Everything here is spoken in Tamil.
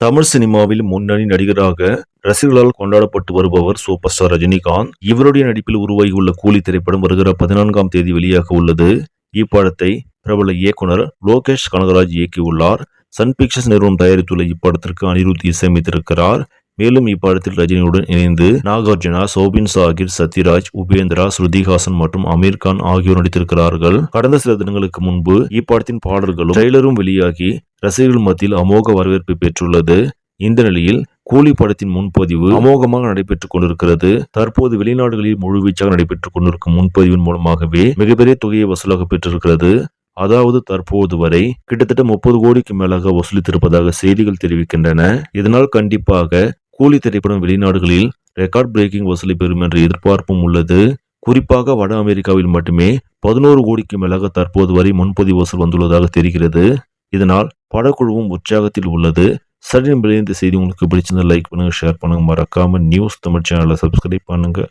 தமிழ் சினிமாவில் முன்னணி நடிகராக ரசிகர்களால் கொண்டாடப்பட்டு வருபவர் சூப்பர் ஸ்டார் ரஜினிகாந்த். இவருடைய நடிப்பில் உருவாகியுள்ள கூலி திரைப்படம் வருகிற பதினான்காம் தேதி வெளியாக உள்ளது. இப்படத்தை பிரபல இயக்குனர் லோகேஷ் கனகராஜ் இயக்கியுள்ளார். சன் பிக்சர்ஸ் நிறுவனம் தயாரித்துள்ள இப்படத்திற்கு அனிருத் இசையமைத்திருக்கிறார். மேலும் இப்படத்தில் ரஜினியுடன் இணைந்து நாகார்ஜுனா சோபின் சாகிர் சத்யராஜ் உபேந்திரா ஸ்ருதிஹாசன் மற்றும் அமீர் கான் ஆகியோர் நடித்திருக்கிறார்கள். கடந்த சில தினங்களுக்கு முன்பு இப்படத்தின் பாடல்களும் ட்ரெய்லரும் வெளியாகி ரசிகர்கள் மத்தியில் அமோக வரவேற்பை பெற்றுள்ளது. இந்த நிலையில் கூலி படத்தின் முன்பதிவு அமோகமாக நடைபெற்றுக் கொண்டிருக்கிறது. தற்போது வெளிநாடுகளில் முழுவீச்சாக நடைபெற்றுக் கொண்டிருக்கும் முன்பதிவின் மூலமாகவே மிகப்பெரிய தொகையை வசூலாக பெற்றிருக்கிறது. அதாவது தற்போது வரை கிட்டத்தட்ட முப்பது கோடிக்கு மேலாக வசூலித்திருப்பதாக செய்திகள் தெரிவிக்கின்றன. இதனால் கண்டிப்பாக கூலி திரைப்படம் வெளிநாடுகளில் ரெக்கார்ட் பிரேக்கிங் வசூலை பெறும் என்ற எதிர்பார்ப்பும் உள்ளது. குறிப்பாக வட அமெரிக்காவில் மட்டுமே பதினோரு கோடிக்கு மேலாக தற்போது வரை முன்பதிவு வசூல் வந்துள்ளதாக தெரிகிறது. இதனால் படக்குழுவும் உற்சாகத்தில் உள்ளது. சடன் இந்த செய்தி உங்களுக்கு பிடிச்சிருந்தா லைக் பண்ணுங்கள் ஷேர் பண்ணுங்கள் மறக்காமல் நியூஸ் தமிழ் சேனலை சப்ஸ்கிரைப் பண்ணுங்கள்